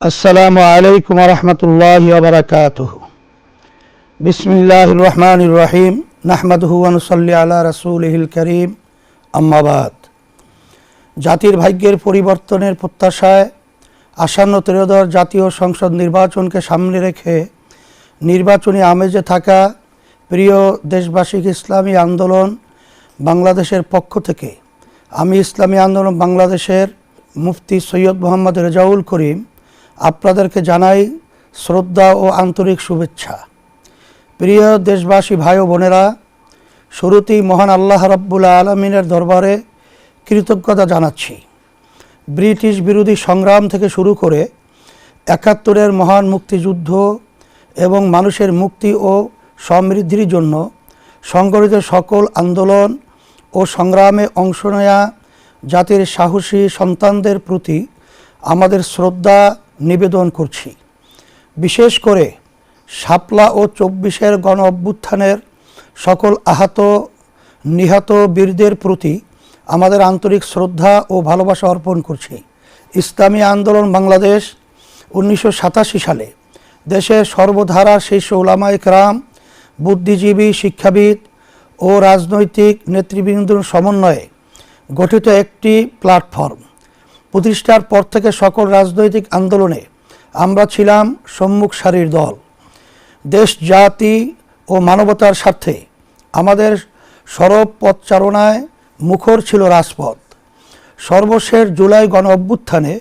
আসসালামু আলাইকুম রহমতুল্লাহ বারকাত বিসমিল্লাহ রহমান রহিম। নাহমদুহনসল্লি আলা রসুলহিল করিম। আম্মাবাদ জাতির ভাগ্যের পরিবর্তনের প্রত্যাশায় আসন্ন ত্রয়োদশ জাতীয় সংসদ নির্বাচনকে সামনে রেখে নির্বাচনী আমেজে থাকা প্রিয় দেশবাসীক ইসলামী আন্দোলন বাংলাদেশের পক্ষ থেকে আমি ইসলামী আন্দোলন বাংলাদেশের মুফতি সৈয়দ মোহাম্মদ রেজাউল করিম আপনাদেরকে জানাই শ্রদ্ধা ও আন্তরিক শুভেচ্ছা। প্রিয় দেশবাসী, ভাই ও বোনেরা, শুরুতেই মহান আল্লাহ রব্বুল আলমিনের দরবারে কৃতজ্ঞতা জানাচ্ছি। ব্রিটিশ বিরোধী সংগ্রাম থেকে শুরু করে একাত্তরের মহান মুক্তিযুদ্ধ এবং মানুষের মুক্তি ও সমৃদ্ধির জন্য সংগঠিত সকল আন্দোলন ও সংগ্রামে অংশ নেয়া জাতির সাহসী সন্তানদের প্রতি আমাদের শ্রদ্ধা নিবেদন করছি। বিশেষ করে শাপলা ও চব্বিশের গণ অভ্যুত্থানের সকল আহত, নিহত বীরদের প্রতি আমাদের আন্তরিক শ্রদ্ধা ও ভালোবাসা অর্পণ করছি। ইসলামী আন্দোলন বাংলাদেশ উনিশশো সাতাশি সালে দেশের সর্বধারা শীর্ষ ওলামা একরাম বুদ্ধিজীবী, শিক্ষাবিদ ও রাজনৈতিক নেতৃবৃন্দর সমন্বয়ে গঠিত একটি প্ল্যাটফর্ম। প্রতিষ্ঠার পর থেকে সকল রাজনৈতিক আন্দোলনে আমরা ছিলাম সম্মুখ সারির দল। দেশ, জাতি ও মানবতার স্বার্থে আমাদের সরব পথচারণায় মুখর ছিল রাজপথ। সর্বশেষ জুলাই গণ অভ্যুত্থানে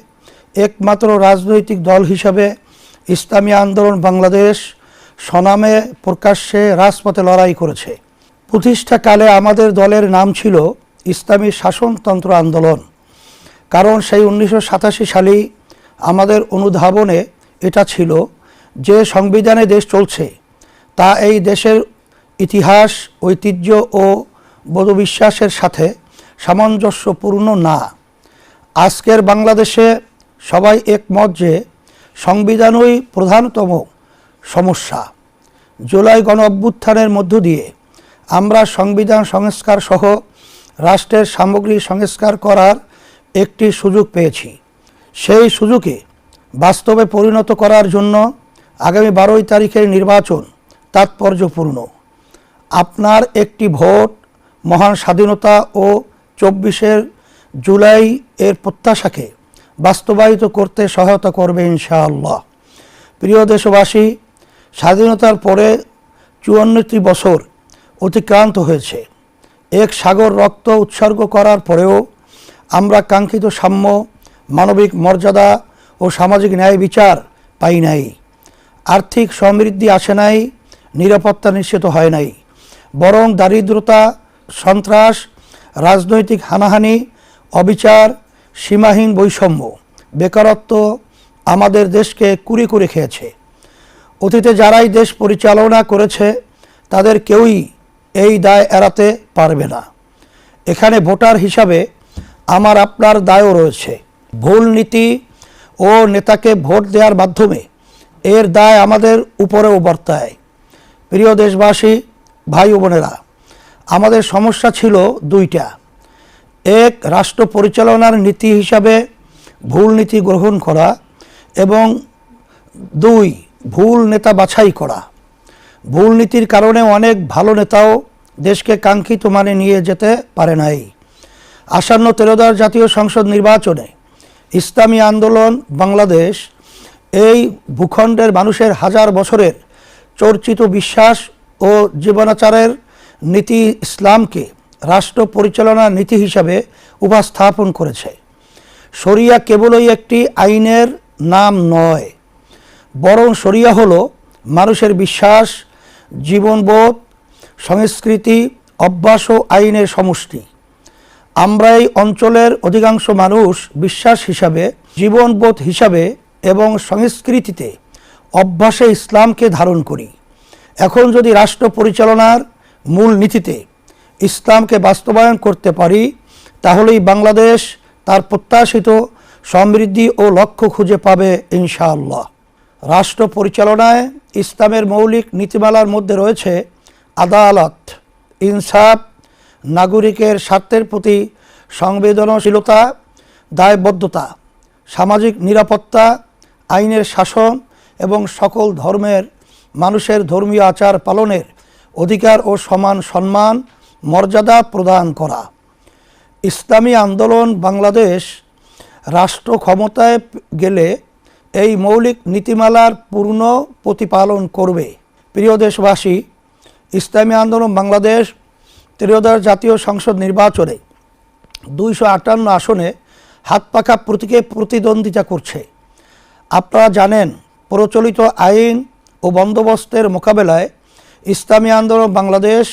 একমাত্র রাজনৈতিক দল হিসাবে ইসলামী আন্দোলন বাংলাদেশ স্বনামে প্রকাশ্যে রাজপথে লড়াই করেছে। প্রতিষ্ঠাকালে আমাদের দলের নাম ছিল ইসলামী শাসনতন্ত্র আন্দোলন। কারণ সেই উনিশশো সাতাশি সালেই আমাদের অনুধাবনে এটা ছিল যে সংবিধানে দেশ চলছে, তা এই দেশের ইতিহাস, ঐতিহ্য ও বোধবিশ্বাসের সাথে সামঞ্জস্যপূর্ণ না। আজকের বাংলাদেশে সবাই একমত যে সংবিধানই প্রধানতম সমস্যা। জুলাই গণ অভ্যুত্থানের মধ্য দিয়ে আমরা সংবিধান সংস্কার সহ রাষ্ট্রের সামগ্রিক সংস্কার করার একটি সুযোগ পেয়েছি। সেই সুযোগে বাস্তবে পরিণত করার জন্য আগামী বারোই তারিখের নির্বাচন তাৎপর্যপূর্ণ। আপনার একটি ভোট মহান স্বাধীনতা ও চব্বিশের জুলাই এর প্রত্যাশাকে বাস্তবায়িত করতে সহায়তা করবে ইনশাআল্লাহ। প্রিয় দেশবাসী, স্বাধীনতার পরে চুয়ান্নটি বছর অতিক্রান্ত হয়েছে। এক সাগর রক্ত উৎসর্গ করার পরেও আমরা কাঙ্ক্ষিত সাম্য, মানবিক মর্যাদা ও সামাজিক ন্যায় বিচার পাই নাই। আর্থিক সমৃদ্ধি আসে নাই, নিরাপত্তা নিশ্চিত হয় নাই। বরং দারিদ্রতা, সন্ত্রাস, রাজনৈতিক হানাহানি, অবিচার, সীমাহীন বৈষম্য, বেকারত্ব আমাদের দেশকে কুড়ি করে খেয়েছে। অতীতে যারাই দেশ পরিচালনা করেছে, তাদের কেউই এই দায় এড়াতে পারবে না। এখানে ভোটার হিসাবে আমার আপনার দায়ও রয়েছে। ভুল নীতি ও নেতাকে ভোট দেওয়ার মাধ্যমে এর দায় আমাদের উপরেও বর্তায়। প্রিয় দেশবাসী, ভাই বোনেরা, আমাদের সমস্যা ছিল দুইটা। এক, রাষ্ট্র পরিচালনার নীতি হিসাবে ভুল নীতি গ্রহণ করা এবং দুই, ভুল নেতা বাছাই করা। ভুল নীতির কারণে অনেক ভালো নেতাও দেশকে কাঙ্ক্ষিত মানে নিয়ে যেতে পারে নাই। আসন্ন তেরোদশ জাতীয় সংসদ নির্বাচনে ইসলামী আন্দোলন, বাংলাদেশ, এই ভূখণ্ডের মানুষের হাজার বছরের চর্চিত বিশ্বাস ও জীবনাচারের নীতি ইসলামকে রাষ্ট্র পরিচালনার নীতি হিসাবে উপস্থাপন করেছে। শরিয়া কেবলই একটি আইনের নাম নয়, বরং শরিয়া হলো মানুষের বিশ্বাস, জীবনবোধ, সংস্কৃতি, অভ্যাস ও আইনের সমষ্টি। আমরা এই অঞ্চলের অধিকাংশ মানুষ বিশ্বাস হিসাবে জীবনবোধ হিসাবে এবং সংস্কৃতিতে অভ্যাসে ইসলামকে ধারণ করি। এখন যদি রাষ্ট্র পরিচালনার মূল নীতিতে ইসলামকে বাস্তবায়ন করতে পারি, তাহলেই বাংলাদেশ তার প্রত্যাশিত সমৃদ্ধি ও লক্ষ্য খুঁজে পাবে ইনশাআল্লাহ। রাষ্ট্র পরিচালনায় ইসলামের মৌলিক নীতিমালার মধ্যে রয়েছে আদালত, ইনসাফ নাগরিকের স্বার্থের প্রতি সংবেদনশীলতা, দায়বদ্ধতা, সামাজিক নিরাপত্তা, আইনের শাসন এবং সকল ধর্মের, মানুষের ধর্মীয় আচার পালনের অধিকার ও সমান সম্মান, মর্যাদা প্রদান করা। ইসলামী আন্দোলন বাংলাদেশ রাষ্ট্র ক্ষমতায় গেলে এই মৌলিক নীতিমালার পূর্ণ প্রতিপালন করবে। প্রিয় দেশবাসী, ইসলামী আন্দোলন বাংলাদেশ ত্রয়োদশ জাতীয় সংসদ নির্বাচনে দুইশো আটান্ন আসনে হাত পাকা প্রতীকে প্রতিদ্বন্দ্বিতা করছে। আপনারা জানেন, প্রচলিত আইন ও বন্দোবস্তের মোকাবেলায় ইসলামী আন্দোলন বাংলাদেশ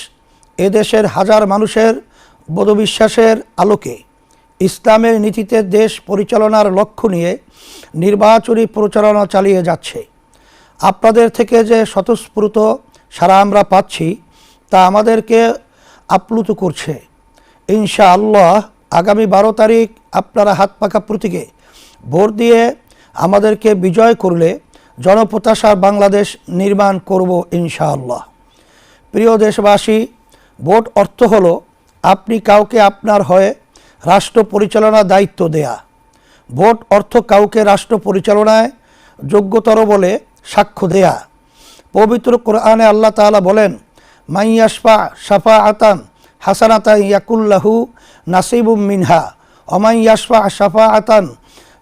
এদেশের হাজার মানুষের বোধবিশ্বাসের আলোকে ইসলামের নীতিতে দেশ পরিচালনার লক্ষ্য নিয়ে নির্বাচনী প্রচারণা চালিয়ে যাচ্ছে। আপনাদের থেকে যে স্বতঃস্ফূর্ত সারা আমরা পাচ্ছি, তা আমাদেরকে আপ্লুত করছে। ইনশা আল্লাহ আগামী বারো তারিখ আপনারা হাত পাকা প্রতীকে ভোট দিয়ে আমাদেরকে বিজয় করলে জনপ্রত্যাশার বাংলাদেশ নির্মাণ করব ইনশাআল্লাহ। প্রিয় দেশবাসী, ভোট অর্থ হলো আপনি কাউকে আপনার হয়ে রাষ্ট্র পরিচালনার দায়িত্ব দেয়া। ভোট অর্থ কাউকে রাষ্ট্র পরিচালনায় যোগ্যতর বলে সাক্ষ্য দেয়া। পবিত্র কোরআনে আল্লাহ তাআলা বলেন মাইয়াসফা সাফা আতান হাসানাতা ইয়াকুল্লাহু নাসিবুম মিনহা অমাই ইয়াসফা সাফা আতান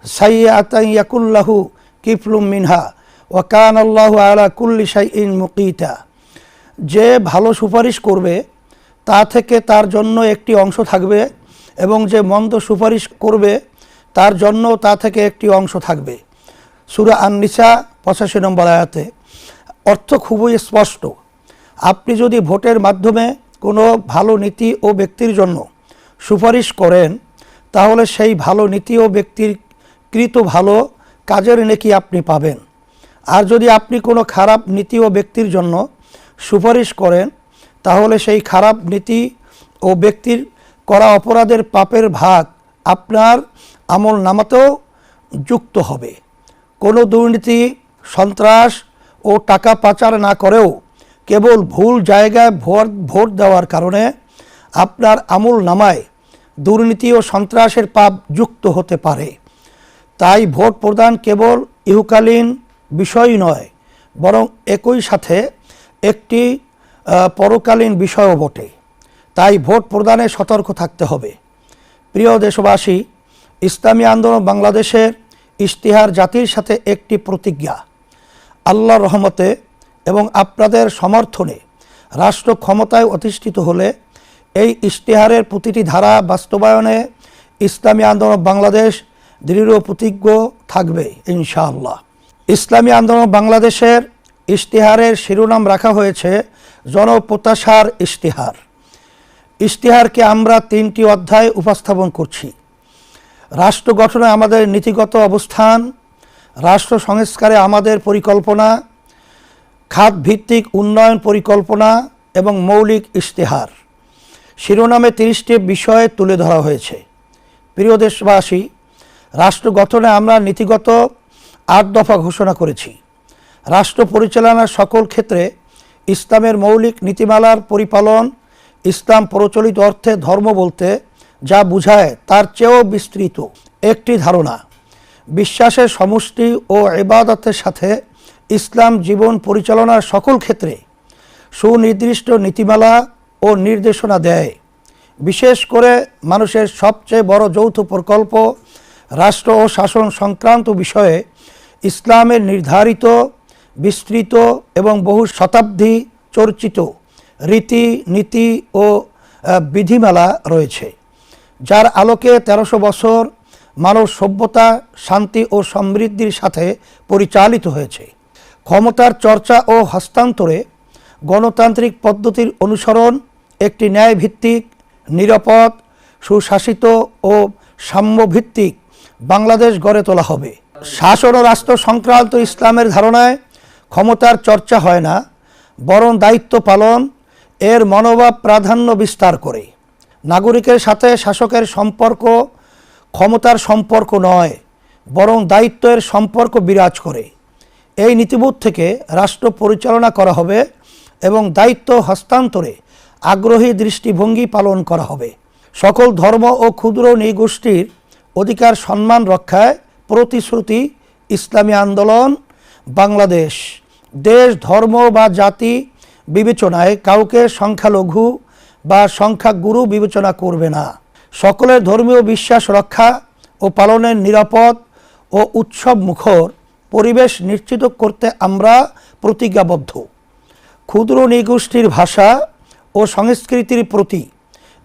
সাইয়া আতান ইয়াকুল্লাহু কিফলুম মিনহা ওয়াকান আল্লাহ আলা কুল্লি শাইইন মুকিতা। যে ভালো সুপারিশ করবে, তা থেকে তার জন্য একটি অংশ থাকবে এবং যে মন্দ সুপারিশ করবে, তার জন্য তা থেকে একটি অংশ থাকবে। সুরা আননিসা পঁচাশি নম্বর আয়াতে। অর্থ খুবই স্পষ্ট। আপনি যদি ভোটের মাধ্যমে কোনো ভালো নীতি ও ব্যক্তির জন্য সুপারিশ করেন, তাহলে সেই ভালো নীতি ও ব্যক্তির কৃত ভালো কাজের নেকি আপনি পাবেন। আর যদি আপনি কোনো খারাপ নীতি ও ব্যক্তির জন্য সুপারিশ করেন, তাহলে সেই খারাপ নীতি ও ব্যক্তির করা অপরাধের পাপের ভাগ আপনার আমল নামাতেও যুক্ত হবে। কোনো দুর্নীতি, সন্ত্রাস ও টাকা পাচার না করেও কেবল ভুল জায়গায় ভোট ভোট দেওয়ার কারণে আপনার আমল নামায় দুর্নীতি ও সন্ত্রাসের পাপ যুক্ত হতে পারে। তাই ভোট প্রদান কেবল ইহুকালীন বিষয় নয়, বরং একই সাথে একটি পরকালীন বিষয়ও বটে। তাই ভোট প্রদানে সতর্ক থাকতে হবে। প্রিয় দেশবাসী, ইসলামী আন্দোলন বাংলাদেশের ইশতিহার জাতির সাথে একটি প্রতিজ্ঞা। আল্লাহ রহমতে এবং আপনাদের সমর্থনে রাষ্ট্র ক্ষমতায় অধিষ্ঠিত হলে এই ইশতেহারের প্রতিটি ধারা বাস্তবায়নে ইসলামী আন্দোলন বাংলাদেশ দৃঢ় প্রতিজ্ঞ থাকবে, ইনশাআল্লাহ। ইসলামী আন্দোলন বাংলাদেশের ইশতেহারের শিরোনাম রাখা হয়েছে জনপ্রত্যাশার ইশতেহার। ইশতেহারকে আমরা তিনটি অধ্যায় উপস্থাপন করছি। রাষ্ট্র গঠনে আমাদের নীতিগত অবস্থান, রাষ্ট্র সংস্কারে আমাদের পরিকল্পনা খাত ভিত্তিক উন্নয়ন পরিকল্পনা এবং মৌলিক ইশতেহার। শিরোনামে তিরিশটি বিষয় তুলে ধরা হয়েছে। প্রিয় দেশবাসী, রাষ্ট্র গঠনে আমরা নীতিগত আট দফা ঘোষণা করেছি। রাষ্ট্র পরিচালনার সকল ক্ষেত্রে ইসলামের মৌলিক নীতিমালার পরিপালন, ইসলাম প্রচলিত অর্থে ধর্ম বলতে যা বুঝায় তার চেয়েও বিস্তৃত। একটি ধারণা, বিশ্বাসের সমষ্টি ও এবাদতের সাথে ইসলাম জীবন পরিচালনার সকল ক্ষেত্রে সুনির্দিষ্ট নীতিমালা ও নির্দেশনা দেয়। বিশেষ করে মানুষের সবচেয়ে বড় যৌথ প্রকল্প রাষ্ট্র ও শাসন সংক্রান্ত বিষয়ে ইসলামের নির্ধারিত, বিস্তৃত এবং বহু শতাব্দী চর্চিত রীতি নীতি ও বিধিমালা রয়েছে, যার আলোকে তেরোশো বছর মানব সভ্যতা, শান্তি ও সমৃদ্ধির সাথে পরিচালিত হয়েছে। ক্ষমতার চর্চা ও হস্তান্তরে গণতান্ত্রিক পদ্ধতির অনুসরণ একটি ন্যায়ভিত্তিক, নিরাপদ, সুশাসিত ও সাম্যভিত্তিক বাংলাদেশ গড়ে তোলা হবে। শাসন ও রাষ্ট্র সংক্রান্ত ইসলামের ধারণায় ক্ষমতার চর্চা হয় না, বরং দায়িত্ব পালন এর মনোভাব প্রাধান্য বিস্তার করে। নাগরিকের সাথে শাসকের সম্পর্ক ক্ষমতার সম্পর্ক নয়, বরং দায়িত্বের সম্পর্ক বিরাজ করে। এই নীতিবোধ থেকে রাষ্ট্র পরিচালনা করা হবে এবং দায়িত্ব হস্তান্তরে আগ্রহী দৃষ্টিভঙ্গি পালন করা হবে। সকল ধর্ম ও ক্ষুদ্র নৃগোষ্ঠীর অধিকার সম্মান রক্ষায় প্রতিশ্রুতি, ইসলামী আন্দোলন, বাংলাদেশ, দেশ, ধর্ম বা জাতি বিবেচনায় কাউকে সংখ্যালঘু বা সংখ্যাগুরু বিবেচনা করবে না। সকলের ধর্মীয় বিশ্বাস রক্ষা ও পালনের নিরাপদ ও উৎসব মুখর পরিবেশ নিশ্চিত করতে আমরা প্রতিজ্ঞাবদ্ধ। ক্ষুদ্র নৃগোষ্ঠীর ভাষা ও সংস্কৃতির প্রতি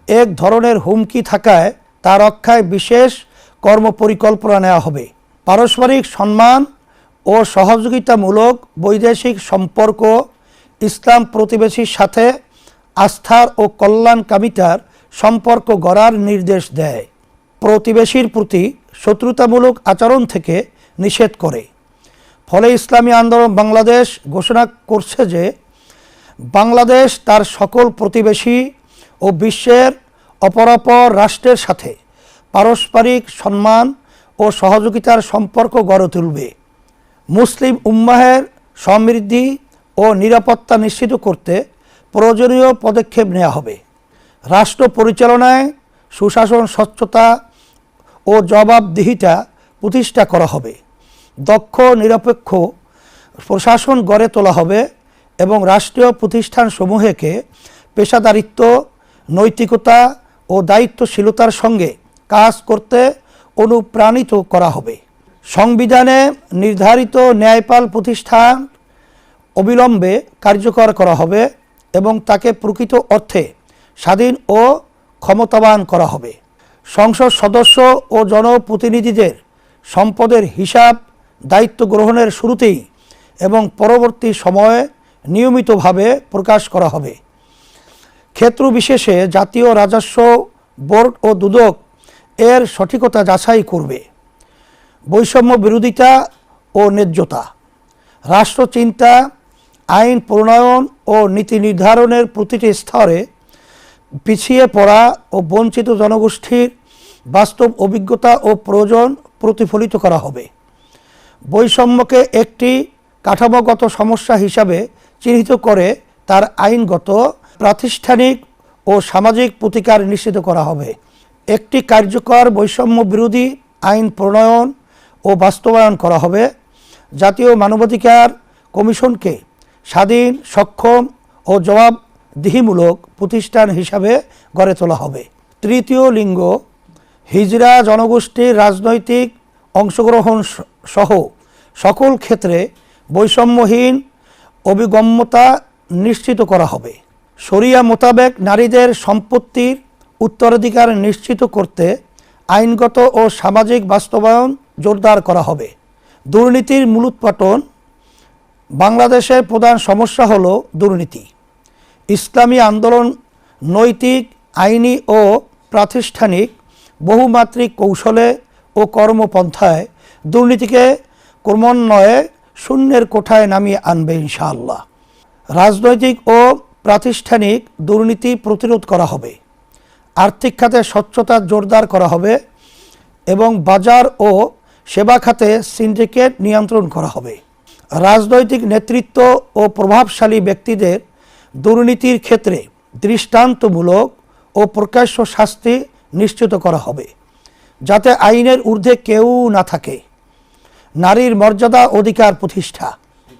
এক ধরনের হুমকি থাকায় তা রক্ষায় বিশেষ কর্মপরিকল্পনা নেওয়া হবে। পারস্পরিক সম্মান ও সহযোগিতামূলক বৈদেশিক সম্পর্ক, ইসলাম প্রতিবেশীর সাথে আস্থার ও কল্যাণকামিতার সম্পর্ক গড়ার নির্দেশ দেয়। প্রতিবেশীর প্রতি শত্রুতামূলক আচরণ থেকে নিষেধ করে। ফলে ইসলামী আন্দোলন বাংলাদেশ ঘোষণা করছে যে বাংলাদেশ তার সকল প্রতিবেশী ও বিশ্বের অপরাপর রাষ্ট্রের সাথে পারস্পরিক সম্মান ও সহযোগিতার সম্পর্ক গড়ে তুলবে। মুসলিম উম্মাহের সমৃদ্ধি ও নিরাপত্তা নিশ্চিত করতে প্রয়োজনীয় পদক্ষেপ নেওয়া হবে। রাষ্ট্র পরিচালনায় সুশাসন স্বচ্ছতা ও জবাবদিহিতা প্রতিষ্ঠা করা হবে। দক্ষ, নিরপেক্ষ প্রশাসন গড়ে তোলা হবে এবং রাষ্ট্রীয় প্রতিষ্ঠানসমূহকে পেশাদারিত্ব, নৈতিকতা ও দায়িত্বশীলতার সঙ্গে কাজ করতে অনুপ্রাণিত করা হবে। সংবিধানে নির্ধারিত ন্যায়পাল প্রতিষ্ঠান অবিলম্বে কার্যকর করা হবে এবং তাকে প্রকৃত অর্থে স্বাধীন ও ক্ষমতাবান করা হবে। সংসদ সদস্য ও জনপ্রতিনিধিদের সম্পদের হিসাব দায়িত্ব গ্রহণের শুরুতেই এবং পরবর্তী সময়ে নিয়মিতভাবে প্রকাশ করা হবে। ক্ষেত্র বিশেষে জাতীয় রাজস্ব বোর্ড ও দুদক এর সঠিকতা যাচাই করবে। বৈষম্য বিরোধিতা ও ন্যায্যতা রাষ্ট্রচিন্তা আইন প্রণয়ন ও নীতি নির্ধারণের প্রতিটি স্তরে পিছিয়ে পড়া ও বঞ্চিত জনগোষ্ঠীর বাস্তব অভিজ্ঞতা ও প্রয়োজন প্রতিফলিত করা হবে। বৈষম্যকে একটি কাঠামোগত সমস্যা হিসাবে চিহ্নিত করে তার আইনগত, প্রাতিষ্ঠানিক ও সামাজিক প্রতিকার নিশ্চিত করা হবে। একটি কার্যকর বৈষম্য বিরোধী আইন প্রণয়ন ও বাস্তবায়ন করা হবে। জাতীয় মানবাধিকার কমিশনকে স্বাধীন, সক্ষম ও জবাবদিহিমূলক প্রতিষ্ঠান হিসাবে গড়ে তোলা হবে। তৃতীয় লিঙ্গ হিজরা জনগোষ্ঠীর রাজনৈতিক অংশগ্রহণ সহ সকল ক্ষেত্রে বৈষম্যহীন অভিগম্যতা নিশ্চিত করা হবে। শরিয়া মোতাবেক নারীদের সম্পত্তির উত্তরাধিকার নিশ্চিত করতে আইনগত ও সামাজিক বাস্তবায়ন জোরদার করা হবে। দুর্নীতির মূলোৎপাটন বাংলাদেশের প্রধান সমস্যা হলো দুর্নীতি। ইসলামী আন্দোলন নৈতিক, আইনি ও প্রাতিষ্ঠানিক বহুমাত্রিক কৌশলে ও কর্মপন্থায় দুর্নীতিকে ক্রমান্বয়ে শূন্যের কোঠায় নামিয়ে আনবে ইনশাআল্লাহ। রাজনৈতিক ও প্রাতিষ্ঠানিক দুর্নীতি প্রতিরোধ করা হবে। আর্থিক খাতে স্বচ্ছতা জোরদার করা হবে এবং বাজার ও সেবা খাতে সিন্ডিকেট নিয়ন্ত্রণ করা হবে। রাজনৈতিক নেতৃত্ব ও প্রভাবশালী ব্যক্তিদের দুর্নীতির ক্ষেত্রে দৃষ্টান্তমূলক ও প্রকাশ্য শাস্তি নিশ্চিত করা হবে, যাতে আইনের ঊর্ধ্বে কেউ না থাকে। নারীর মর্যাদা অধিকার প্রতিষ্ঠা।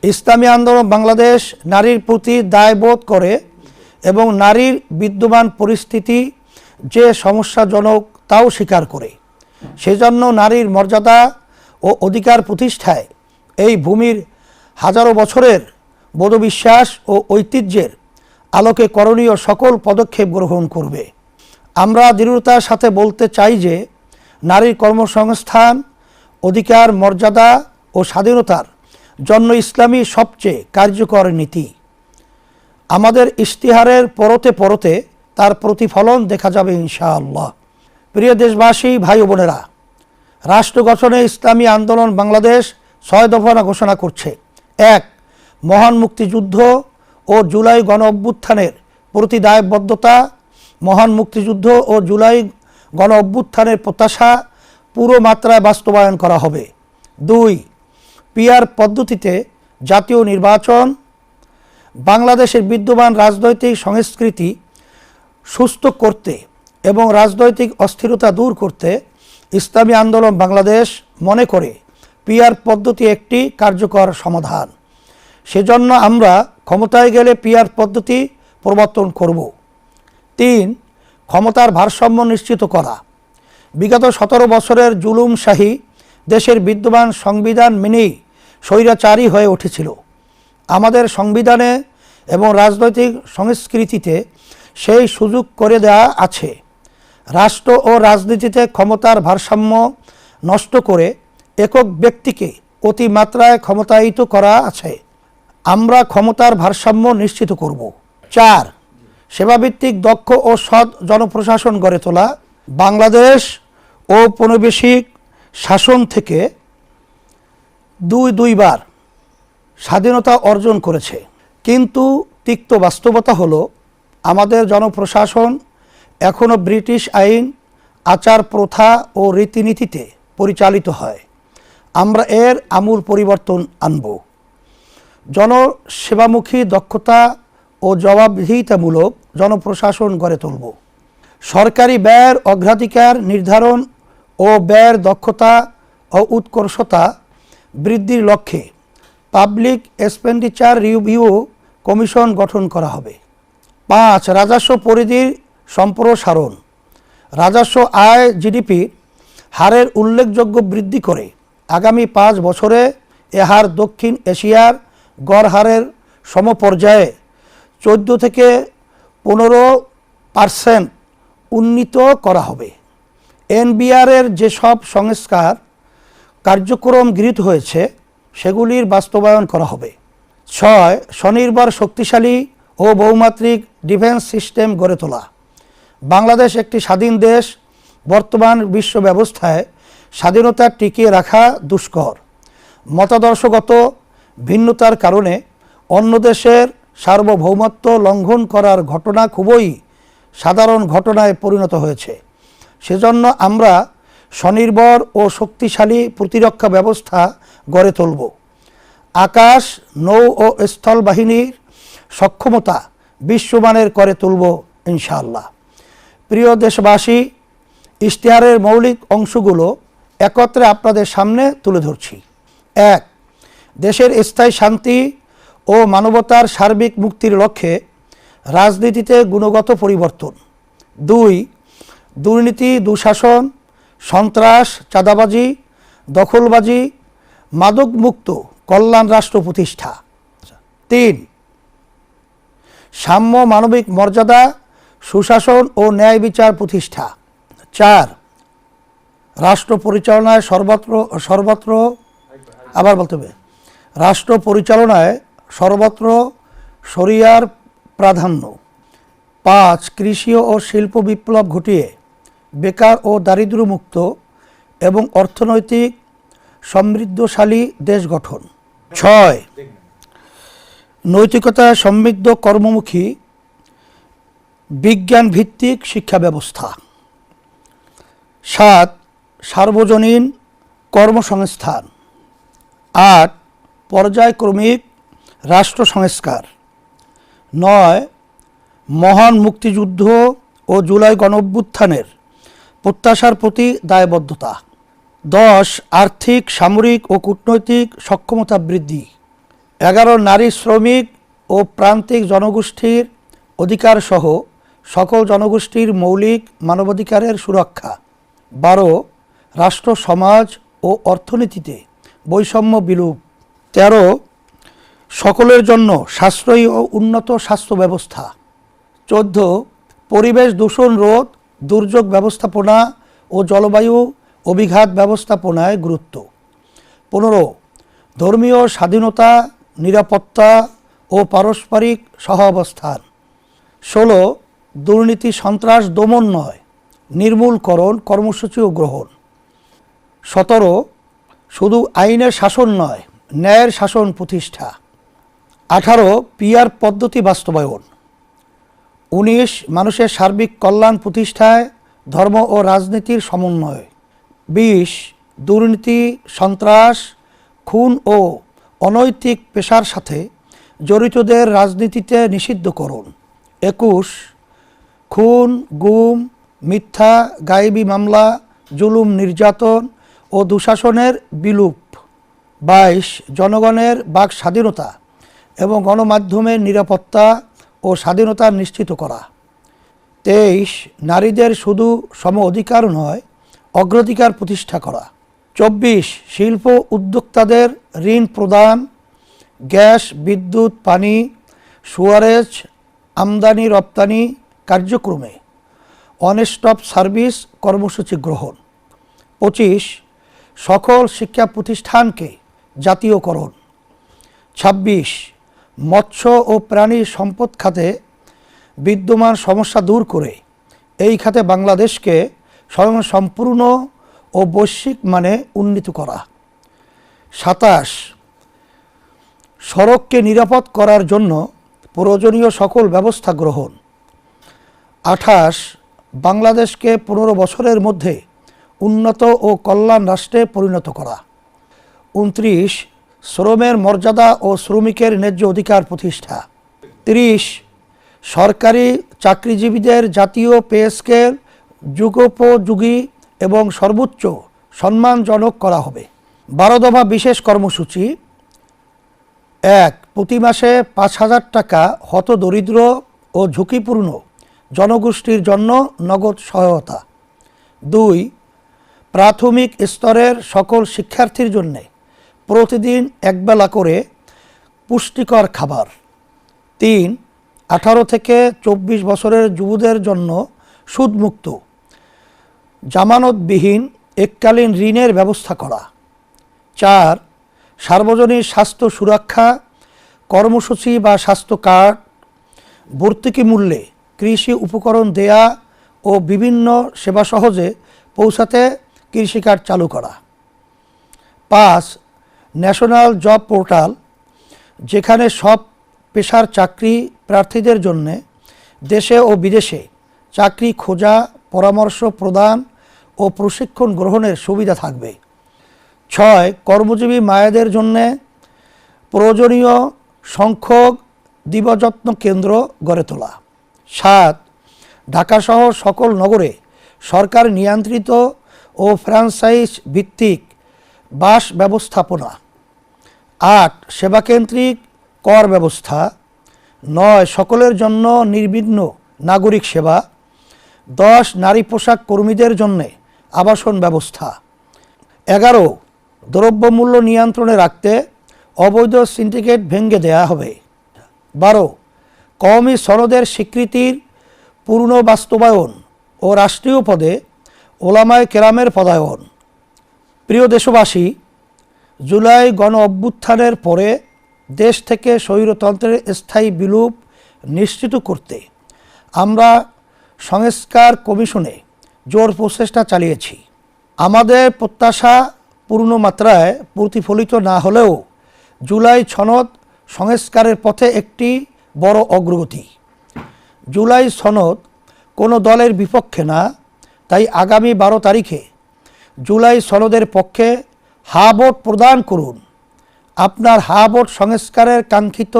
ইসলামী আন্দোলন বাংলাদেশ নারীর প্রতি দায়বোধ করে এবং নারীর বিদ্যমান পরিস্থিতি যে সমস্যাজনক তাও স্বীকার করে। সেজন্য নারীর মর্যাদা ও অধিকার প্রতিষ্ঠায় এই ভূমির হাজারো বছরের বোধবিশ্বাস ও ঐতিহ্যের আলোকে করণীয় সকল পদক্ষেপ গ্রহণ করবে। আমরা দৃঢ়তার সাথে বলতে চাই যে নারীর কর্মসংস্থান অধিকার, মর্যাদা ও স্বাধীনতার জন্য ইসলামী সবচেয়ে কার্যকর নীতি। আমাদের ইশতিহারের পরতে পরতে তার প্রতিফলন দেখা যাবে ইনশাআল্লাহ। প্রিয় দেশবাসী, ভাই বোনেরা, রাষ্ট্র গঠনে ইসলামী আন্দোলন বাংলাদেশ ছয় দফা ঘোষণা করছে। এক, মহান মুক্তিযুদ্ধ ও জুলাই গণ অভ্যুত্থানের প্রতি দায়বদ্ধতা, মহান মুক্তিযুদ্ধ ও জুলাই গণ অভ্যুত্থানের প্রত্যাশা পুরো মাত্রায় বাস্তবায়ন করা হবে। দুই, পিআর পদ্ধতিতে জাতীয় নির্বাচন, বাংলাদেশের বিদ্যমান রাজনৈতিক সংস্কৃতি সুস্থ করতে এবং রাজনৈতিক অস্থিরতা দূর করতে ইসলামী আন্দোলন বাংলাদেশ মনে করে পিয়ার পদ্ধতি একটি কার্যকর সমাধান। সেজন্য আমরা ক্ষমতায় গেলে পিয়ার পদ্ধতি প্রবর্তন করব। তিন, ক্ষমতার ভারসাম্য নিশ্চিত করা। বিগত সতেরো বছরের জুলুম শাহী দেশের বিদ্যমান সংবিধান মেনেই স্বৈরাচারী হয়ে উঠেছিল। আমাদের সংবিধানে এবং রাজনৈতিক সংস্কৃতিতে সেই সুযোগ করে দেওয়া আছে। রাষ্ট্র ও রাজনীতিতে ক্ষমতার ভারসাম্য নষ্ট করে একক ব্যক্তিকে অতিমাত্রায় ক্ষমতায়িত করা আছে। আমরা ক্ষমতার ভারসাম্য নিশ্চিত করব। চার, সেবাভিত্তিক দক্ষ ও সৎ জনপ্রশাসন গড়ে তোলা। বাংলাদেশ ঔপনিবেশিক শাসন থেকে দুই দুইবার স্বাধীনতা অর্জন করেছে। কিন্তু তিক্ত বাস্তবতা হলো, আমাদের জনপ্রশাসন এখনও ব্রিটিশ আইন, আচার প্রথা ও রীতিনীতিতে পরিচালিত হয়। আমরা এর আমূল পরিবর্তন আনব। জনসেবামুখী দক্ষতা ও জবাবদিহিতামূলক জনপ্রশাসন গড়ে তুলব। সরকারি ব্যয়ের অগ্রাধিকার নির্ধারণ ও ব্যয়ের দক্ষতা ও উৎকর্ষতা বৃদ্ধির লক্ষ্যে পাবলিক এক্সপেন্ডিচার রিভিউ কমিশন গঠন করা হবে। পাঁচ, রাজস্ব পরিধির সম্প্রসারণ। রাজস্ব আয় জিডিপি হারের উল্লেখযোগ্য বৃদ্ধি করে আগামী পাঁচ বছরে এ হার দক্ষিণ এশিয়ার গড় হারের সমপর্যায়ে চোদ্দ থেকে পনেরো পার্সেন্ট উন্নীত করা হবে। এনবিআরের যেসব সংস্কার কার্যক্রম গৃহীত হয়েছে, সেগুলির বাস্তবায়ন করা হবে। ছয়, স্বনির্ভর শক্তিশালী ও বহুমাত্রিক ডিফেন্স সিস্টেম গড়ে তোলা। বাংলাদেশ একটি স্বাধীন দেশ, বর্তমান বিশ্ব ব্যবস্থায় স্বাধীনতা টিকিয়ে রাখা দুষ্কর। মতাদর্শগত ভিন্নতার কারণে অন্য দেশের সার্বভৌমত্ব লঙ্ঘন করার ঘটনা খুবই সাধারণ ঘটনায় পরিণত হয়েছে। সেজন্য আমরা স্বনির্ভর ও শক্তিশালী প্রতিরক্ষা ব্যবস্থা গড়ে তুলব। আকাশ, নৌ ও স্থল বাহিনীর সক্ষমতা বিশ্বমানের করে তুলব ইনশাআল্লাহ। প্রিয় দেশবাসী, ইশতেহারের মৌলিক অংশগুলো একত্রে আপনাদের সামনে তুলে ধরছি। এক, দেশের স্থায়ী শান্তি ও মানবতার সার্বিক মুক্তির লক্ষ্যে রাজনীতিতে গুণগত পরিবর্তন। দুই, দুর্নীতি, দুঃশাসন, সন্ত্রাস, চাঁদাবাজি, দখলবাজি, মাদকমুক্ত কল্যাণ রাষ্ট্র প্রতিষ্ঠা। তিন, সাম্য মানবিক মর্যাদা, সুশাসন ও ন্যায় বিচার প্রতিষ্ঠা। চার, রাষ্ট্র পরিচালনায় সর্বত্র সর্বত্র, আবার বলতে হবে, রাষ্ট্র পরিচালনায় সর্বত্র শরিয়ার প্রাধান্য। পাঁচ, কৃষি ও শিল্প বিপ্লব ঘটিয়ে বেকার ও দারিদ্র্যমুক্ত এবং অর্থনৈতিক সমৃদ্ধশালী দেশ গঠন। ছয়, নৈতিকতা সমৃদ্ধ কর্মমুখী বিজ্ঞান ভিত্তিক শিক্ষা ব্যবস্থা। সাত, সার্বজনীন কর্মসংস্থান। আট, পর্যায়ক্রমিক রাষ্ট্র সংস্কার নয়, মহান মুক্তিযুদ্ধ ও জুলাই গণঅভ্যুত্থানের প্রত্যাশার প্রতি দায়বদ্ধতা। দশ, আর্থিক, সামরিক ও কূটনৈতিক সক্ষমতা বৃদ্ধি। এগারো, নারী শ্রমিক ও প্রান্তিক জনগোষ্ঠীর অধিকার সহ সকল জনগোষ্ঠীর মৌলিক মানবাধিকারের সুরক্ষা। বারো, রাষ্ট্র, সমাজ ও অর্থনীতিতে বৈষম্য বিলুপ। তেরো সকলের জন্য সাশ্রয়ী ও উন্নত স্বাস্থ্য ব্যবস্থা। চোদ্দ, পরিবেশ দূষণ রোধ, দুর্যোগ ব্যবস্থাপনা ও জলবায়ু অভিঘাত ব্যবস্থাপনায় গুরুত্ব। পনেরো, ধর্মীয় স্বাধীনতা, নিরাপত্তা ও পারস্পরিক সহাবস্থান। ষোলো, দুর্নীতি, সন্ত্রাস, দমন নয়, নির্মূলকরণ কর্মসূচিও গ্রহণ। সতেরো, শুধু আইনের শাসন নয়, ন্যায়ের শাসন প্রতিষ্ঠা। আঠারো পিয়ার পদ্ধতি বাস্তবায়ন। উনিশ মানুষের সার্বিক কল্যাণ প্রতিষ্ঠায় ধর্ম ও রাজনীতির সমন্বয়। বিশ দুর্নীতি, সন্ত্রাস, খুন ও অনৈতিক পেশার সাথে জড়িতদের রাজনীতিতে নিষিদ্ধকরণ। একুশ খুন, গুম, মিথ্যা, গায়েবী মামলা, জুলুম নির্যাতন ও দুঃশাসনের বিলুপ। বাইশ জনগণের বাক স্বাধীনতা। এবং গণমাধ্যমের নিরাপত্তা ও স্বাধীনতা নিশ্চিত করা। তেইশ, নারীদের শুধু সম অধিকার নয়, অগ্রাধিকার প্রতিষ্ঠা করা। চব্বিশ, শিল্প উদ্যোক্তাদের ঋণ প্রদান, গ্যাস, বিদ্যুৎ, পানি, সুয়ারেজ, আমদানি, রপ্তানি কার্যক্রমে অনস্টপ সার্ভিস কর্মসূচি গ্রহণ। পঁচিশ, সকল শিক্ষা প্রতিষ্ঠানকে জাতীয়করণ। ছাব্বিশ মৎস্য ও প্রাণী সম্পদ খাতে বিদ্যমান সমস্যা দূর করে এই খাতে বাংলাদেশকে স্বয়ং সম্পূর্ণ ও বৈশ্বিক মানে উন্নীত করা। সাতাশ, সড়ককে নিরাপদ করার জন্য প্রয়োজনীয় সকল ব্যবস্থা গ্রহণ। আঠাশ, বাংলাদেশকে পনেরো বছরের মধ্যে উন্নত ও কল্যাণ রাষ্ট্রে পরিণত করা। উনত্রিশ শ্রমের মর্যাদা ও শ্রমিকের ন্যায্য অধিকার প্রতিষ্ঠা। তিরিশ, সরকারি চাকরিজীবীদের জাতীয় পে স্কেল যুগোপযোগী এবং সর্বোচ্চ সম্মানজনক করা হবে। বারো দফা বিশেষ কর্মসূচি। এক, প্রতি মাসে পাঁচ হাজার টাকা হত দরিদ্র ও ঝুঁকিপূর্ণ জনগোষ্ঠীর জন্য নগদ সহায়তা। দুই, প্রাথমিক স্তরের সকল শিক্ষার্থীর জন্য প্রতিদিন একবেলা করে পুষ্টিকর খাবার। তিন, আঠারো থেকে চব্বিশ বছরের যুবদের জন্য সুদমুক্ত। জামানতবিহীন এককালীন ঋণের ব্যবস্থা করা। চার, সার্বজনীন স্বাস্থ্য সুরক্ষা, কর্মসূচি বা স্বাস্থ্য কার্ড, ভর্তুকি মূল্যে কৃষি উপকরণ দেয়া ও বিভিন্ন সেবা সহজে পৌঁছাতে কৃষিকার্ড চালু করা। পাঁচ ন্যাশনাল জব পোর্টাল, যেখানে সব পেশার চাকরি প্রার্থীদের জন্য দেশে ও বিদেশে চাকরি খোঁজা, পরামর্শ প্রদান ও প্রশিক্ষণ গ্রহণের সুবিধা থাকবে। ছয়, কর্মজীবী মায়েদের জন্য প্রয়োজনীয় সংখ্যক দিবযত্ন কেন্দ্র গড়ে তোলা। সাত ঢাকাসহ সকল নগরে সরকার নিয়ন্ত্রিত ও ফ্র্যাঞ্চাইজ ভিত্তিক বাস ব্যবস্থাপনা। আট, সেবাকেন্দ্রিক কর ব্যবস্থা। নয়, সকলের জন্য নির্বিঘ্ন নাগরিক সেবা। দশ, নারী পোশাক কর্মীদের জন্যে আবাসন ব্যবস্থা। এগারো, দ্রব্যমূল্য নিয়ন্ত্রণে রাখতে অবৈধ সিন্ডিকেট ভেঙে দেয়া হবে। বারো, কওমি সনদের স্বীকৃতির পূর্ণ বাস্তবায়ন ও রাষ্ট্রীয় পদে ওলামায় কেরামের পদায়ন। প্রিয় দেশবাসী, জুলাই গণ অভ্যুত্থানের পরে দেশ থেকে স্বৈরতন্ত্রের স্থায়ী বিলুপ নিশ্চিত করতে আমরা সংস্কার কমিশনে জোর প্রচেষ্টা চালিয়েছি। আমাদের প্রত্যাশা পূর্ণ মাত্রায় প্রতিফলিত না হলেও জুলাই সনদ সংস্কারের পথে একটি বড় অগ্রগতি। জুলাই সনদ কোনো দলের বিপক্ষে না, তাই আগামী বারো তারিখে জুলাই সনদের পক্ষে হা ভোট প্রদান করুন। আপনার হা ভোট সংস্কারের কাঙ্ক্ষিত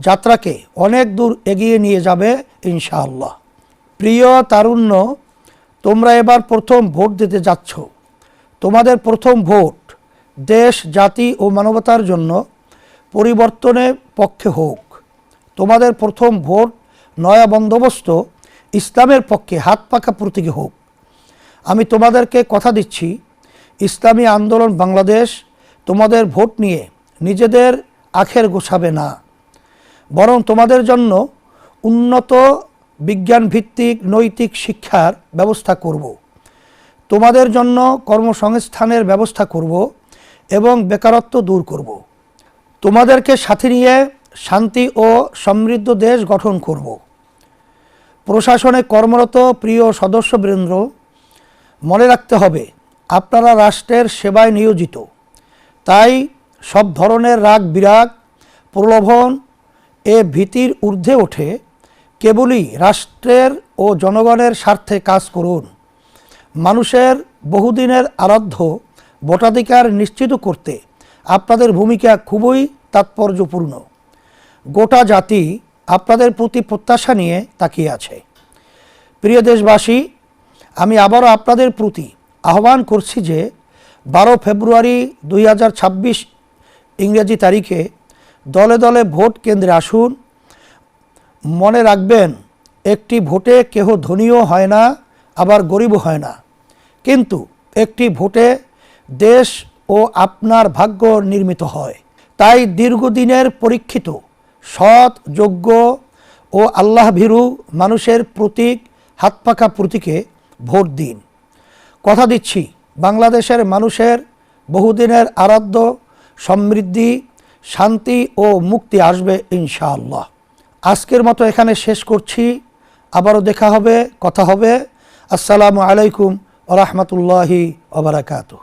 যাত্রাকে অনেক দূর এগিয়ে নিয়ে যাবে ইনশাআল্লাহ। প্রিয় তারুণ্য, তোমরা এবার প্রথম ভোট দিতে যাচ্ছ। তোমাদের প্রথম ভোট দেশ, জাতি ও মানবতার জন্য পরিবর্তনের পক্ষে হোক। তোমাদের প্রথম ভোট নয়া বন্দোবস্ত ইসলামের পক্ষে হাত পাকা প্রতীকী হোক। আমি তোমাদেরকে কথা দিচ্ছি, ইসলামী আন্দোলন বাংলাদেশ তোমাদের ভোট নিয়ে নিজেদের আখের গোছাবে না বরং তোমাদের জন্য উন্নত বিজ্ঞান ভিত্তিক নৈতিক শিক্ষার ব্যবস্থা করব। তোমাদের জন্য কর্মসংস্থানের ব্যবস্থা করব এবং বেকারত্ব দূর করব। তোমাদেরকে সাথে নিয়ে শান্তি ও সমৃদ্ধ দেশ গঠন করব প্রশাসনে কর্মরত প্রিয় সদস্যবৃন্দ মনে রাখতে হবে, আপনারা রাষ্ট্রের সেবায় নিয়োজিত। তাই সব ধরনের রাগ, বিরাগ, প্রলোভন এ ভীতির ঊর্ধ্বে ওঠে। কেবলই রাষ্ট্রের ও জনগণের স্বার্থে কাজ করুন। মানুষের বহুদিনের আরাধ্য ভোটাধিকার নিশ্চিত করতে আপনাদের ভূমিকা খুবই তাৎপর্যপূর্ণ। গোটা জাতি আপনাদের প্রতি প্রত্যাশা নিয়ে তাকিয়ে আছে। প্রিয় দেশবাসী আমি আবারও আপনাদের প্রতি আহ্বান করছি যে বারো ফেব্রুয়ারি দুই হাজার ছাব্বিশ ইংরেজি তারিখে দলে দলে ভোট কেন্দ্রে আসুন। মনে রাখবেন, একটি ভোটে কেহ ধনীও হয় না, আবার গরিবও হয় না। কিন্তু একটি ভোটে দেশ ও আপনার ভাগ্য নির্মিত হয়। তাই দীর্ঘদিনের পরীক্ষিত, সৎ, যোগ্য ও আল্লাহ ভীরু মানুষের প্রতীক, হাতপাখা প্রতীকে ভোট দিন। কথা দিচ্ছি, বাংলাদেশের মানুষের বহুদিনের আরাধ্য, সমৃদ্ধি, শান্তি ও মুক্তি আসবে ইনশাআল্লাহ। আজকের মতো এখানে শেষ করছি। আবারও দেখা হবে, কথা হবে। আসসালামু আলাইকুম রহমতুল্লাহি ওবরাকাতুহ